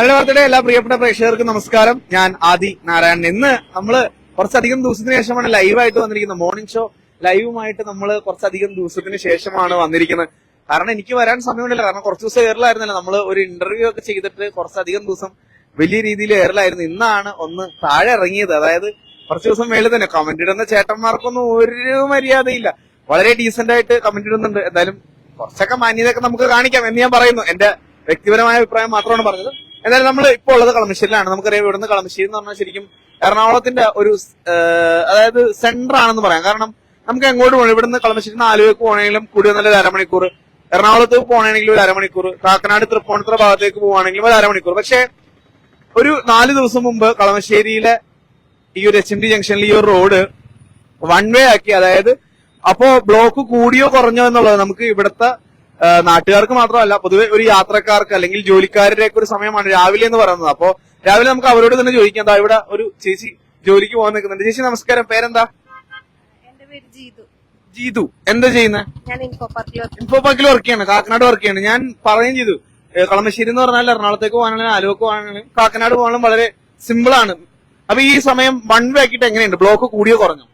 മലയാള വാർത്തയുടെ എല്ലാ പ്രിയപ്പെട്ട പ്രേക്ഷകർക്കും നമസ്കാരം. ഞാൻ ആദി നാരായണൻ. ഇന്ന് നമ്മൾ കുറച്ചധികം ദിവസത്തിന് ശേഷമാണ് ലൈവായിട്ട് വന്നിരിക്കുന്നത്. മോർണിംഗ് ഷോ ലൈവുമായിട്ട് നമ്മൾ കുറച്ചധികം ദിവസത്തിന് ശേഷമാണ് വന്നിരിക്കുന്നത്. കാരണം എനിക്ക് വരാൻ സമയമില്ല കാരണം കുറച്ച് ദിവസം ഏറിലായിരുന്നല്ലോ. നമ്മൾ ഒരു ഇന്റർവ്യൂ ഒക്കെ ചെയ്തിട്ട് കുറച്ചധികം ദിവസം വലിയ രീതിയിൽ ഏറിലായിരുന്നു. ഇന്നാണ് ഒന്ന് താഴെ ഇറങ്ങിയത്. അതായത് കുറച്ച് ദിവസം മേളിൽ തന്നെ കമന്റ് ഇടുന്ന ചേട്ടന്മാർക്കൊന്നും ഒരു മര്യാദയില്ല. വളരെ ഡീസെന്റ് ആയിട്ട് കമന്റ് ഇടുന്നുണ്ട്. എന്തായാലും കുറച്ചൊക്കെ മാന്യതയൊക്കെ നമുക്ക് കാണിക്കാം എന്ന് ഞാൻ പറയുന്നു. എന്റെ വ്യക്തിപരമായ അഭിപ്രായം മാത്രമാണ് പറഞ്ഞത്. എന്തായാലും നമ്മൾ ഇപ്പോൾ ഉള്ളത് കളമശ്ശേരിയിലാണ് നമുക്കറിയാം ഇവിടുന്ന് കളമശ്ശേരി എന്ന് പറഞ്ഞാൽ ശരിക്കും എറണാകുളത്തിന്റെ ഒരു അതായത് സെന്റർ ആണെന്ന് പറയാം. കാരണം നമുക്ക് എങ്ങോട്ട് പോകണം ഇവിടുന്ന് കളമശ്ശേരി ആലുവയ്ക്ക് പോകണമെങ്കിലും കൂടി നല്ല അരമണിക്കൂർ. എറണാകുളത്ത് പോകണമെങ്കിൽ ഒരു അരമണിക്കൂർ. കാക്കനാട് തൃപ്പൂണിത്തുറ ഭാഗത്തേക്ക് പോവുകയാണെങ്കിലും ഒരു അരമണിക്കൂർ. പക്ഷേ ഒരു നാല് ദിവസം മുമ്പ് കളമശ്ശേരിയിലെ ഈ ഒരു എച്ച് എം ഡി ജംഗ്ഷനിൽ ഈ ഒരു റോഡ് വൺ വേ ആക്കി അതായത് അപ്പോ ബ്ലോക്ക് കൂടിയോ കുറഞ്ഞോ എന്നുള്ളത് നമുക്ക് ഇവിടുത്തെ നാട്ടുകാർക്ക് മാത്രമല്ല പൊതുവെ ഒരു യാത്രക്കാർക്ക് അല്ലെങ്കിൽ ജോലിക്കാരുടെ ഒക്കെ ഒരു സമയമാണ് രാവിലെ എന്ന് പറയുന്നത്. അപ്പോ രാവിലെ നമുക്ക് അവരോട് തന്നെ ചോദിക്കാം എന്താ ഇവിടെ ഒരു ചേച്ചി ജോലിക്ക് പോകാൻ നിൽക്കുന്നുണ്ട്. ചേച്ചി നമസ്കാരം. പേരെന്താ? എന്റെ പേര് ജീതു. എന്താ ചെയ്യുന്നത് ഇൻഫോ പാർക്കിൽ വർക്ക് ഇൻഫോ പാർക്കിൽ വർക്ക് ചെയ്യാണ്. കാക്കനാട് വർക്ക് ചെയ്യണം. ഞാൻ പറയുകയും ചെയ്തു കളമശ്ശേരി എന്ന് പറഞ്ഞാൽ എറണാകുളത്തേക്ക് പോകാനാണെങ്കിൽ ആലുവക്ക് പോകാനാണെങ്കിൽ കാക്കനാട് പോകാനും വളരെ സിമ്പിൾ ആണ്. അപ്പൊ ഈ സമയം വൺ വേ ആക്കിയിട്ട് എങ്ങനെയുണ്ട്? ബ്ലോക്ക് കൂടിയോ കുറഞ്ഞോ?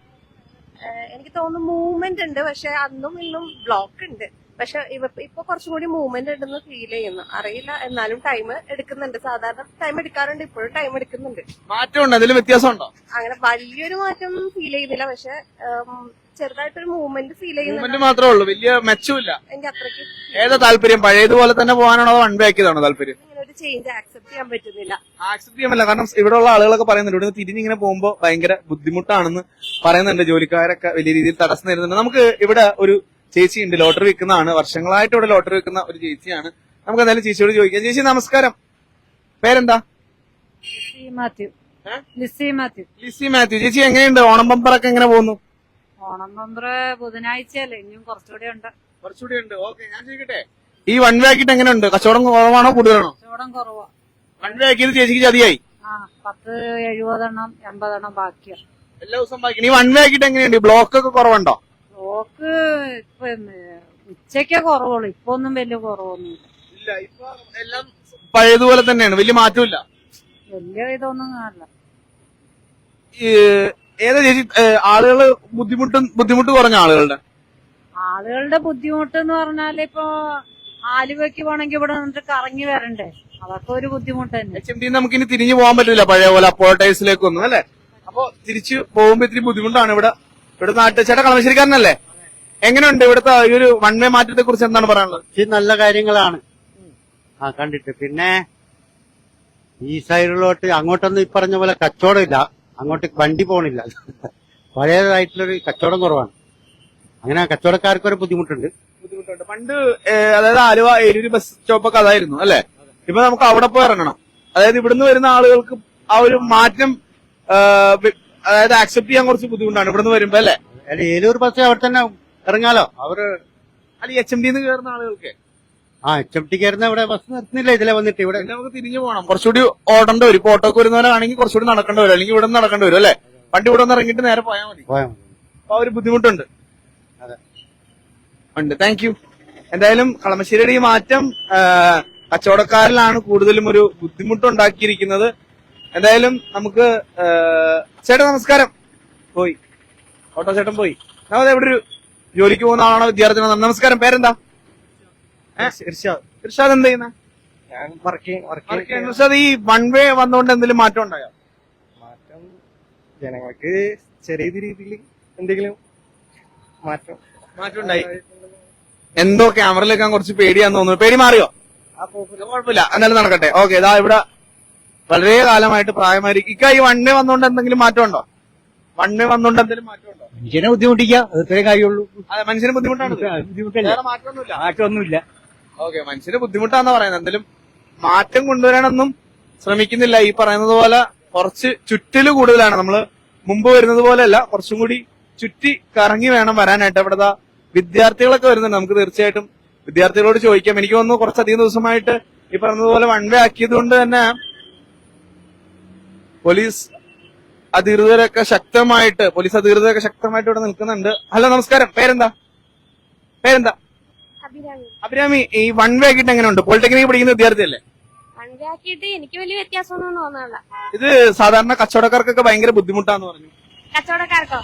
എനിക്ക് തോന്നുന്നു മൂവ്മെന്റ് ഉണ്ട് പക്ഷെ അന്നും ഇന്നും ബ്ലോക്ക് ഉണ്ട്. പക്ഷെ ഇവ ഇപ്പൊ കുറച്ചും കൂടി മൂവ്മെന്റ് ഉണ്ടെന്ന് ഫീൽ ചെയ്യുന്നു. അറിയില്ല എന്നാലും ടൈം എടുക്കുന്നുണ്ട്. സാധാരണ ടൈം എടുക്കാറുണ്ട് ഇപ്പോഴും ടൈം എടുക്കുന്നുണ്ട്. മാറ്റമുണ്ട്? അതിൽ വ്യത്യാസം ഉണ്ടോ അങ്ങനെ വലിയൊരു മാറ്റം ഫീൽ ചെയ്യുന്നില്ല. പക്ഷെ ചെറുതായിട്ടൊരു മൂവ്മെന്റ് ഫീൽ ചെയ്യുന്നുണ്ട്. മാത്രമേ ഉള്ളൂ. വലിയ മെച്ചമില്ല എനിക്ക് അത്രയ്ക്ക് ഏതാ താല്പര്യം? പഴയതുപോലെ തന്നെ പോകാനാണോ അതോ ആക്കിയതാണോ താല്പര്യം? ഒരു ചേഞ്ച് ആക്സെപ്റ്റ് ചെയ്യാൻ പറ്റുന്നില്ല. ആക്സെപ്റ്റ് ചെയ്യാൻ പറ്റില്ല. കാരണം ഇവിടെ ഉള്ള ആളുകളൊക്കെ പറയുന്നുണ്ട് ഇവിടെ തിരിഞ്ഞിങ്ങനെ പോകുമ്പോൾ ഭയങ്കര ബുദ്ധിമുട്ടാണെന്ന് പറയുന്നുണ്ട്. ജോലിക്കാരൊക്കെ വലിയ രീതിയിൽ തടസ്സം നേരിടുന്നുണ്ട് നമുക്ക് ഇവിടെ ഒരു ചേച്ചി ഉണ്ട്. ലോട്ടറി വിൽക്കുന്നതാണ്. വർഷങ്ങളായിട്ട് ഇവിടെ ലോട്ടറി വിൽക്കുന്ന ഒരു ചേച്ചിയാണ്. നമുക്ക് എന്തായാലും ചേച്ചിയോട് ചോദിക്കാം. ചേച്ചി നമസ്കാരം. പേരെന്താ? ലിസി മാത്യു? ലിസി മാത്യു. ലിസി മാത്യു. ചേച്ചി എങ്ങനെയുണ്ട്? ഓണം ബമ്പറൊക്കെ എങ്ങനെ പോകുന്നു? ഓണം പമ്പറ് ബുധനാഴ്ചയല്ലേ. ഇനിയും കുറച്ചുകൂടെ ഉണ്ട്. കുറച്ചുകൂടി ഉണ്ട്. ഓക്കെ ഞാൻ ചോദിക്കട്ടെ. ഈ വൺ വേ ആക്കിയിട്ട് എങ്ങനെയുണ്ട്? കച്ചവടം കുറവാണോ കൂടുതലാണോ? കച്ചവടം കുറവാ. വൺ വേ ആക്കിയത് ചേച്ചിക്ക് ചതിയായി. ആ പത്ത് എഴുപതെണ്ണം എൺപതെണ്ണം ബാക്കിയാണ് എല്ലാ ദിവസവും ബാക്കി. ഈ വൺ വേ ആക്കിയിട്ട് എങ്ങനെയുണ്ട്? ബ്ലോക്ക് ഒക്കെ കുറവുണ്ടോ? ബ്ലോക്ക് ഇപ്പൊ ഉച്ചയ്ക്ക് കുറവുള്ളൂ. ഇപ്പൊ ഒന്നും വലിയ കുറവൊന്നുമില്ല. ഇല്ല ഇപ്പൊ എല്ലാം പഴയതുപോലെ തന്നെയാണ്. വലിയ മാറ്റമില്ല വലിയ ഇതൊന്നും കാണില്ല. ഈ ഏതാ ചേച്ചി ആളുകൾ ബുദ്ധിമുട്ടും ബുദ്ധിമുട്ട് കുറഞ്ഞ ആളുകളുടെ? ആളുകളുടെ ബുദ്ധിമുട്ട് എന്ന് പറഞ്ഞാൽ ഇപ്പൊ ആലുവയ്ക്ക് പോണെങ്കിൽ ഇവിടെ നിന്നിട്ട് കറങ്ങി വരണ്ടേ? അതൊക്കെ ഒരു ബുദ്ധിമുട്ട് തന്നെ. എച്ച് എം ടി നമുക്ക് ഇനി തിരിഞ്ഞു പോകാൻ പറ്റില്ല പഴയ പോലെ അപ്പോട്ടൈസിലേക്കൊന്നും അല്ലെ? അപ്പൊ തിരിച്ചു പോകുമ്പോ ഇത്തിരി ബുദ്ധിമുട്ടാണ് ഇവിടെ. ഇവിടെ നാട്ട് ചേട്ടാ കളമശ്ശേരിക്കാരനല്ലേ? എങ്ങനെയുണ്ട് ഇവിടുത്തെ ഈ ഒരു വൺവേ മാറ്റത്തെ കുറിച്ച് എന്താണ് പറയാനുള്ളത്? ഇത് നല്ല കാര്യങ്ങളാണ്. ആ കണ്ടിട്ട്. പിന്നെ ഈ സൈഡിലോട്ട് അങ്ങോട്ടൊന്നും ഈ പറഞ്ഞ പോലെ കച്ചവടം ഇല്ല. അങ്ങോട്ട് വണ്ടി പോണില്ല. പഴയതായിട്ടുള്ളൊരു കച്ചവടം കുറവാണ്. അങ്ങനെ കച്ചവടക്കാർക്കൊരു ബുദ്ധിമുട്ടുണ്ട്. ബുദ്ധിമുട്ടുണ്ട്. പണ്ട് അതായത് ആലുവ ഏരൂര് ബസ് സ്റ്റോപ്പൊക്കെ അതായിരുന്നു അല്ലെ? ഇപ്പൊ നമുക്ക് അവിടെ പോയി ഇറങ്ങണം. അതായത് ഇവിടുന്ന് വരുന്ന ആളുകൾക്ക് ആ ഒരു മാറ്റം വി- അതായത് ആക്സെപ്റ്റ് ചെയ്യാൻ കുറച്ച് ബുദ്ധിമുട്ടാണ് ഇവിടുന്ന് വരുമ്പോ അല്ലെ? അല്ല ഏലൂർ ബസ് അവിടെ തന്നെ ഇറങ്ങാലോ? അവർ അല്ല എച്ച് എം ഡിന്ന് കയറുന്ന ആളുകൾക്ക്. ആ എച്ച് എം ടി കയറുന്ന ഇവിടെ ബസ് നിർത്തുന്നില്ല ഇതിലെ വന്നിട്ട് ഇവിടെ. പിന്നെ നമുക്ക് തിരിഞ്ഞു പോകണം കുറച്ചുകൂടി ഓടേണ്ടി വരും. ഇപ്പൊ ഓട്ടോക്ക് വരുന്നവരാണെങ്കിൽ കുറച്ചുകൂടി നടക്കേണ്ടി വരും. അല്ലെങ്കിൽ ഇവിടെ നിന്ന് നടക്കേണ്ടി വരും അല്ലെ? വണ്ടി ഇവിടെ നിന്ന് ഇറങ്ങിയിട്ട് നേരെ പോയാൽ മതി. പോയാൽ മതി. അപ്പൊ ആ ഒരു ബുദ്ധിമുട്ടുണ്ട്. അതെ. ഉണ്ട്. താങ്ക് യു എന്തായാലും കളമശ്ശേരിയുടെ ഈ മാറ്റം കച്ചവടക്കാരിലാണ് കൂടുതലും ഒരു ബുദ്ധിമുട്ടുണ്ടാക്കിയിരിക്കുന്നത്. എന്തായാലും നമുക്ക് ചേട്ടാ നമസ്കാരം. പോയി. ഓട്ടോ ചേട്ടൻ പോയി. നമ്മൾ എവിടെ ഒരു ജോലിക്ക് പോകുന്ന ആളാണോ വിദ്യാർത്ഥിയാണോ? നമസ്കാരം. പേരെന്താ? ഇർഷാദ് എന്ത് ചെയ്യുന്ന? ഇർഷാദ് ഈ വൺ വേ വന്നുകൊണ്ട് എന്തെങ്കിലും മാറ്റം ഉണ്ടായോ? മാറ്റം ജനങ്ങൾക്ക് ചെറിയ രീതിയിൽ എന്തെങ്കിലും മാറ്റം മാറ്റം ഉണ്ടായി. എന്തോ ക്യാമറയിൽ വെക്കാൻ കുറച്ച് പേടിയാന്ന് തോന്നുന്നു. പേടി മാറിയോ? കുഴപ്പമില്ല. എന്നാലും നടക്കട്ടെ. ഓക്കെ ഇതാ ഇവിടെ വളരെ കാലമായിട്ട് പ്രായമായിരിക്കും. ഇക്ക ഈ വൺ വേ വന്നുകൊണ്ട് എന്തെങ്കിലും മാറ്റം ഉണ്ടോ? വേ വന്നുകൊണ്ട് എന്തെങ്കിലും മാറ്റമുണ്ടോ? മനുഷ്യനെ ബുദ്ധിമുട്ടിക്കുക ഇത്രയും കാര്യമുള്ളൂ. അതെ മനുഷ്യന് ബുദ്ധിമുട്ടാണ്. ഇത്. ബുദ്ധിമുട്ടല്ല? വേറെ മാറ്റമൊന്നുമില്ല. മാറ്റമൊന്നുമില്ല. ഓക്കെ മനുഷ്യന് ബുദ്ധിമുട്ടാന്ന് പറയുന്നത്. എന്തെങ്കിലും മാറ്റം കൊണ്ടുവരാനൊന്നും ശ്രമിക്കുന്നില്ല. ഈ പറയുന്നത് പോലെ കുറച്ച് ചുറ്റൽ കൂടുതലാണ്. നമ്മൾ മുമ്പ് വരുന്നത് പോലെയല്ല. കുറച്ചും കൂടി ചുറ്റി കറങ്ങി വേണം വരാനായിട്ട്. ഇവിടെ ദാ വിദ്യാർത്ഥികളൊക്കെ വരുന്നുണ്ട്. നമുക്ക് തീർച്ചയായിട്ടും വിദ്യാർത്ഥികളോട് ചോദിക്കാം. എനിക്ക് തോന്നുന്നു കുറച്ചധികം ദിവസമായിട്ട് ഈ പറഞ്ഞതുപോലെ വൺ വേ ആക്കിയത് കൊണ്ട് തന്നെ പോലീസ് അധികൃതരൊക്കെ ശക്തമായിട്ട് പോലീസ് അധികൃതരൊക്കെ ശക്തമായിട്ട് ഇവിടെ നിൽക്കുന്നുണ്ട്. ഹലോ നമസ്കാരം. പേരെന്താ? പേരെന്താ? അഭിരാമി. അഭിരാമി ഈ വൺ വേ ആക്കിയിട്ട് എങ്ങനെയുണ്ട്? പോളിടെക്നിക് പഠിക്കുന്ന വിദ്യാർത്ഥിയല്ലേ? ആക്കിയിട്ട് എനിക്ക് വലിയ വ്യത്യാസമൊന്നും തോന്നാനുള്ള ഇത് സാധാരണ കച്ചവടക്കാർക്കൊക്കെ ഭയങ്കര ബുദ്ധിമുട്ടാന്ന് പറഞ്ഞു. കച്ചവടക്കാർക്കോ?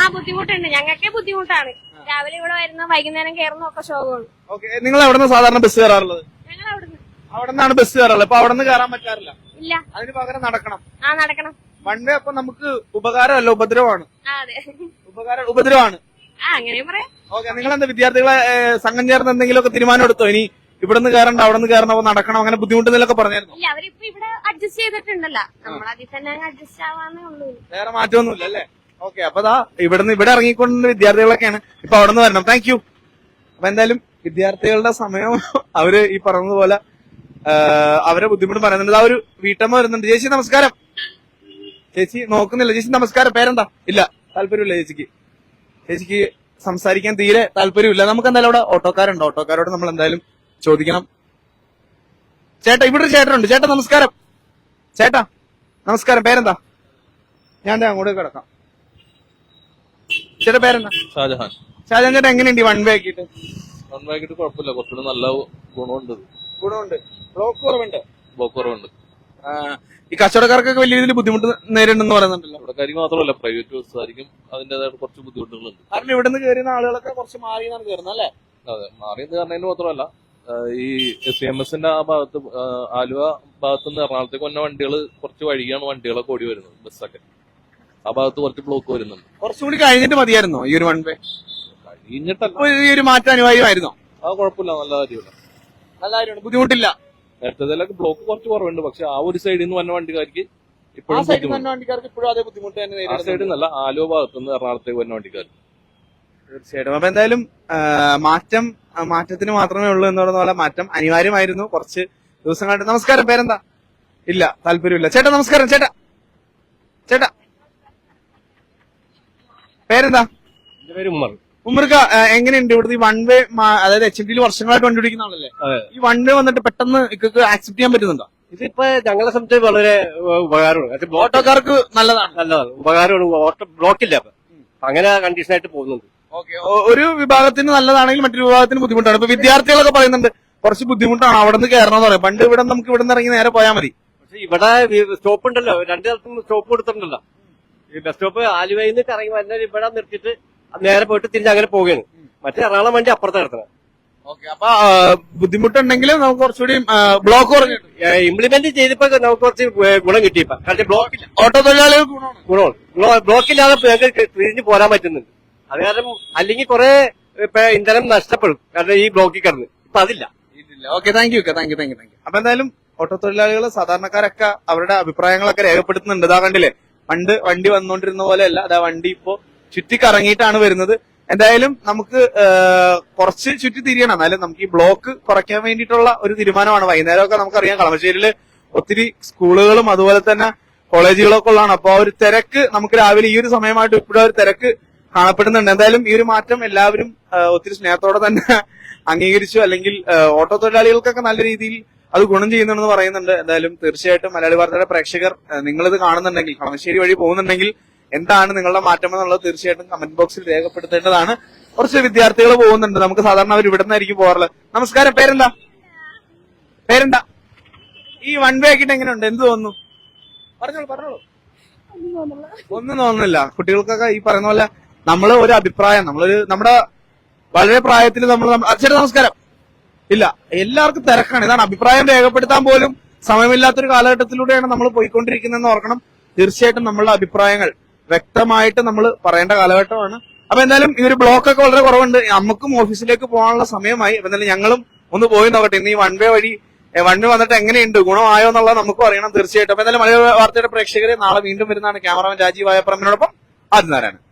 ആ ബുദ്ധിമുട്ടുണ്ട്. ഞങ്ങൾക്കേ ബുദ്ധിമുട്ടാണ്. രാവിലെ ഇവിടെ വരുന്ന വൈകുന്നേരം കയറുന്ന ഒക്കെ ശോകമാണ്. ഓക്കെ നിങ്ങൾ എവിടെ നിന്ന് സാധാരണ ബസ് കയറാറുള്ളത്? ഞങ്ങൾ അവിടുന്ന്. അവിടെ നിന്നാണ് ബസ് കയറാറുള്ളത്. അപ്പൊ അവിടെ നിന്ന് കയറാൻ പറ്റാറില്ല. ഇല്ല. അതിന് പകരം നടക്കണം. ആ നടക്കണം. വൺ വേ അപ്പൊ നമുക്ക് ഉപകാരമല്ല ഉപദ്രവമാണ്. ഉപകാരം ഉപദ്രവമാണ്. ഓക്കെ നിങ്ങൾ എന്താ വിദ്യാർത്ഥികളെ സംഘം ചേർന്ന് എന്തെങ്കിലുമൊക്കെ തീരുമാനം എടുത്തോ? ഇനി ഇവിടെ നിന്ന് കയറണ്ട അവിടെ നിന്ന് കയറണം നടക്കണം അങ്ങനെ ബുദ്ധിമുട്ടുന്നതിലൊക്കെ പറഞ്ഞായിരുന്നു. ഇല്ല അവരിപ്പോ ഇവിടെ അഡ്ജസ്റ്റ് ചെയ്തിട്ടുണ്ടല്ലോ. നമ്മൾ അതിൽ തന്നെ അഡ്ജസ്റ്റ് ആവാന്നേ ഉള്ളൂ. വേറെ മാറ്റമൊന്നുമില്ല അല്ലേ? ഓക്കെ അപ്പൊ ദാ ഇവിടുന്ന് ഇവിടെ ഇറങ്ങിക്കൊണ്ടുള്ള വിദ്യാർത്ഥികളൊക്കെയാണ്. ഇപ്പൊ അവിടെ നിന്ന് വരണം. താങ്ക് യു അപ്പൊ എന്തായാലും വിദ്യാർത്ഥികളുടെ സമയം അവർ ഈ പറഞ്ഞതുപോലെ അവരെ ബുദ്ധിമുട്ട് പറയുന്നുണ്ട്. ആ ഒരു വീട്ടമ്മ വരുന്നുണ്ട്. ചേച്ചി നമസ്കാരം. ചേച്ചി നോക്കുന്നില്ല. ചേച്ചി നമസ്കാരം. പേരെന്താ? ഇല്ല. താല്പര്യമില്ല ചേച്ചിക്ക്. ചേച്ചിക്ക് സംസാരിക്കാൻ തീരെ താല്പര്യമില്ല. നമുക്ക് എന്തായാലും അവിടെ ഓട്ടോക്കാരുണ്ട്. ഓട്ടോക്കാരോട് നമ്മൾ എന്തായാലും ചോദിക്കണം. ചേട്ടാ ഇവിടെ ഒരു ചേട്ടനുണ്ട്. ചേട്ടാ നമസ്കാരം. ചേട്ടാ നമസ്കാരം. പേരെന്താ? ഞാൻ അങ്ങോട്ട് കിടക്കാം. ചേട്ടാ പേരെന്താ? ഷാജഹാൻ. ഷാജഹാൻ ചേട്ടാ എങ്ങനെയുണ്ട് വൺ വേ ആക്കിട്ട് വൺ വേ ആക്കിയിട്ട് കുഴപ്പമില്ല. കുറച്ചുകൂടി നല്ല ഗുണമുണ്ട്. ഗുണമുണ്ട്. ബ്ലോക്ക് കുറവുണ്ട്. ബ്ലോക്ക് കുറവുണ്ട്. ഈ കച്ചവടക്കാർക്കൊക്കെ വലിയ രീതിയിൽ ബുദ്ധിമുട്ട് നേരിടുന്നെന്ന് പറയുന്നുണ്ടല്ലോ. കാര്യം മാത്രമല്ല പ്രൈവറ്റ് ബസ്സായിരിക്കും അതിന്റേതായിട്ട് കുറച്ച് ബുദ്ധിമുട്ടുകളുണ്ട്. കാരണം ഇവിടെ നിന്ന് കയറുന്ന ആളുകളൊക്കെ കുറച്ച് മാറിയാണ് കയറുന്നത് അല്ലേ? അതെ മാറിയെന്ന് പറഞ്ഞതിന് മാത്രമല്ല ഈ എസ് എം എസിന്റെ ആ ഭാഗത്ത് ആലുവ ഭാഗത്ത് നിന്ന് എറണാകുളത്തേക്ക് വന്ന വണ്ടികൾ കുറച്ച് വഴിയാണ് വണ്ടികളൊക്കെ ഓടി വരുന്നത് ബസ്സൊക്കെ. ആ ഭാഗത്ത് കുറച്ച് ബ്ലോക്ക് വരുന്നുണ്ട്. കുറച്ചുകൂടി കഴിഞ്ഞിട്ട് മതിയായിരുന്നോ ഈ ഒരു വൺ വേ കഴിഞ്ഞിട്ടല്ല. ഈ ഒരു മാറ്റം അനിവാര്യമായിരുന്നോ? അത് കുഴപ്പമില്ല നല്ല കാര്യമില്ല നല്ല കാര്യമാണ്. ബുദ്ധിമുട്ടില്ല. നേരത്തേതിലൊക്കെ ബ്ലോക്ക് കുറച്ച് കുറവുണ്ട്. പക്ഷെ ആ ഒരു സൈഡിൽ നിന്ന് വന്ന വണ്ടിക്കാർക്ക് ആ ഇപ്പോഴും സൈഡിൽ നിന്ന് വണ്ടിക്കാർക്ക് ഇപ്പോഴും അതേ ബുദ്ധിമുട്ട് തന്നെ ആ നേരിടുന്നുണ്ട്. സൈഡിൽ നിന്നല്ല ആലുവ ഭാഗത്ത് നിന്ന് എറണാകുളത്തേക്ക് വന്ന വണ്ടിക്കാർ തീർച്ചയായിട്ടും. അപ്പൊ എന്തായാലും ആ, മാറ്റം ആ, മാറ്റത്തിന് മാത്രമേ ഉള്ളൂ എന്ന് പറയുന്ന പോലെ മാറ്റം അനിവാര്യമായിരുന്നു. കുറച്ച് ദിവസങ്ങളായിട്ട് നമസ്കാരം. പേരെന്താ? ഇല്ല താല്പര്യമില്ല. ചേട്ടാ നമസ്കാരം. ചേട്ടാ. ചേട്ടാ. പേരെന്താ? എന്റെ പേര് ഉമ്മർ. ഉമ്മർക്ക എങ്ങനെയുണ്ട് ഇവിടുത്തെ ഈ വൺ വേ അതായത് എച്ച് ഡിയിൽ വർഷങ്ങളായിട്ട് വണ്ടി ഓടിക്കുന്ന ആളല്ലേ ഈ വൺ വേ വന്നിട്ട് പെട്ടെന്ന് ഇക്കൊക്കെ ആക്സെപ്റ്റ് ചെയ്യാൻ പറ്റുന്നുണ്ടോ? ഇതിപ്പോ ഞങ്ങളെ സംബന്ധിച്ച് വളരെ ഉപകാരമുള്ളൂ ഉപകാരമാണ്. ഓട്ടോക്കാർക്ക് നല്ലതാണ്. നല്ലതാണ്. ഉപകാരമാണ്. ഓട്ടോ ബ്ലോക്ക് ഇല്ല അങ്ങനെ കണ്ടീഷനായിട്ട് പോകുന്നുണ്ട്. ഓക്കെ. ഒരു വിഭാഗത്തിന് നല്ലതാണെങ്കിൽ മറ്റൊരു വിഭാഗത്തിന് ബുദ്ധിമുട്ടാണ്. ഇപ്പൊ വിദ്യാർത്ഥികളൊക്കെ പറയുന്നുണ്ട് കുറച്ച് ബുദ്ധിമുട്ടാണ് അവിടെ നിന്ന് കയറണം എന്ന് പറയാം. പണ്ട് ഇവിടെ നമുക്ക് ഇവിടെ നിന്ന് ഇറങ്ങി നേരെ പോയാൽ മതി. പക്ഷെ ഇവിടെ സ്റ്റോപ്പ് ഉണ്ടല്ലോ. രണ്ടു സ്ഥലത്തും സ്റ്റോപ്പ് കൊടുത്തിട്ടുണ്ടല്ലോ. ഈ ബസ് സ്റ്റോപ്പ് ആലുവയിൽ നിന്ന് ഇറങ്ങി വന്നാൽ ഇവിടെ നിർത്തിയിട്ട് നേരെ പോയിട്ട് തിരിച്ച് അങ്ങനെ പോവുകയാണ്. മറ്റേ എറണാകുളം വണ്ടി അപ്പുറത്ത് കിടത്തണം ഓക്കെ അപ്പൊ ആ, ബുദ്ധിമുട്ടുണ്ടെങ്കിലും നമുക്ക് കുറച്ചുകൂടി ബ്ലോക്ക് ഇംപ്ലിമെന്റ് ചെയ്തപ്പോ നമുക്ക് കുറച്ച് ഗുണം കിട്ടിയപ്പോ കാരണം ബ്ലോക്ക് ഓട്ടോ തൊഴിലാളികൾക്ക് ഗുണമാണ്. ഗുണമാണ്. ബ്ലോ- ബ്ലോക്കില്ലാതെ ഞങ്ങൾക്ക് തിരിഞ്ഞു പോരാൻ പറ്റുന്നുണ്ട്. അത് കാരണം അല്ലെങ്കിൽ കുറെ ഇപ്പൊ ഇന്ധനം നഷ്ടപ്പെടും. കാരണം ഈ ബ്ലോക്കിൽ കിടന്ന്. ഇപ്പൊ അതില്ല. Okay thank you thank you thank you thank you അപ്പൊ എന്തായാലും ഓട്ടോ തൊഴിലാളികൾ സാധാരണക്കാരൊക്കെ അവരുടെ അഭിപ്രായങ്ങളൊക്കെ രേഖപ്പെടുത്തുന്നുണ്ട്. ഇതാ കണ്ടില്ലേ? പണ്ട് വണ്ടി വന്നുകൊണ്ടിരുന്ന പോലെയല്ല. അതാ വണ്ടി ഇപ്പോ ചുറ്റിക്കറങ്ങിയിട്ടാണ് വരുന്നത്. എന്തായാലും നമുക്ക് കുറച്ച് ചുറ്റി തിരിയണം. എന്നാലും നമുക്ക് ഈ ബ്ലോക്ക് കുറയ്ക്കാൻ വേണ്ടിയിട്ടുള്ള ഒരു തീരുമാനമാണ്. വൈകുന്നേരമൊക്കെ നമുക്കറിയാം കളമശ്ശേരിയിൽ ഒത്തിരി സ്കൂളുകളും അതുപോലെ തന്നെ കോളേജുകളൊക്കെ ഉള്ളതാണ്. അപ്പോൾ ആ ഒരു തിരക്ക് നമുക്ക് രാവിലെ ഈ ഒരു സമയമായിട്ട് ഇപ്പോഴും ഒരു തിരക്ക് കാണപ്പെടുന്നുണ്ട്. എന്തായാലും ഈ ഒരു മാറ്റം എല്ലാവരും ഒത്തിരി സ്നേഹത്തോടെ തന്നെ അംഗീകരിച്ചു. അല്ലെങ്കിൽ ഓട്ടോ തൊഴിലാളികൾക്കൊക്കെ നല്ല രീതിയിൽ അത് ഗുണം ചെയ്യുന്നുണ്ടെന്ന് പറയുന്നുണ്ട്. എന്തായാലും തീർച്ചയായിട്ടും മലയാളി വാർത്തയുടെ പ്രേക്ഷകർ നിങ്ങളിത് കാണുന്നുണ്ടെങ്കിൽ കളമശ്ശേരി വഴി പോകുന്നുണ്ടെങ്കിൽ എന്താണ് നിങ്ങളുടെ മാറ്റം എന്നുള്ളത് തീർച്ചയായിട്ടും കമന്റ് ബോക്സിൽ രേഖപ്പെടുത്തേണ്ടതാണ്. കുറച്ച് വിദ്യാർത്ഥികൾ പോകുന്നുണ്ട്. നമുക്ക് സാധാരണ അവർ ഇവിടെ നിന്നായിരിക്കും പോകാറുള്ളത്. നമസ്കാരം. പേരെന്താ? പേരെന്താ? ഈ വൺ വേ ആക്കിട്ട് എങ്ങനെയുണ്ട്? എന്ത് തോന്നുന്നു? പറഞ്ഞോളൂ പറഞ്ഞോളൂ. ഒന്നും തോന്നുന്നില്ല. കുട്ടികൾക്കൊക്കെ ഈ പറയുന്ന പോലെ നമ്മൾ ഒരു അഭിപ്രായം നമ്മളൊരു നമ്മുടെ വളരെ പ്രായത്തിൽ നമ്മൾ അച്ഛന നമസ്കാരം. ഇല്ല എല്ലാവർക്കും തിരക്കാണ്. ഇതാണ് അഭിപ്രായം രേഖപ്പെടുത്താൻ പോലും സമയമില്ലാത്തൊരു കാലഘട്ടത്തിലൂടെയാണ് നമ്മൾ പോയിക്കൊണ്ടിരിക്കുന്നതെന്ന് ഓർക്കണം. തീർച്ചയായിട്ടും നമ്മളുടെ അഭിപ്രായങ്ങൾ. വ്യക്തമായിട്ട് നമ്മൾ പറയേണ്ട കാലഘട്ടമാണ്. അപ്പൊ എന്തായാലും ഈ ഒരു ബ്ലോക്ക് ഒക്കെ വളരെ കുറവുണ്ട്. നമുക്കും ഓഫീസിലേക്ക് പോകാനുള്ള സമയമായി. അപ്പൊ എന്തായാലും ഞങ്ങളും ഒന്ന് പോയി നോക്കട്ടെ. ഇന്ന് ഈ വൺ വേ വഴി വൺ വേ വന്നിട്ട് എങ്ങനെയുണ്ട്? ഗുണമായോ എന്നുള്ളത് നമുക്കും അറിയണം തീർച്ചയായിട്ടും. അപ്പൊ എന്തായാലും മലയാള വാർത്തയുടെ പ്രേക്ഷകരെ നാളെ വീണ്ടും വരുന്നതാണ് ക്യാമറമാൻ രാജീവ് ആയപ്പറമ്പിനോടൊപ്പം ആദ്യം നാരായണൻ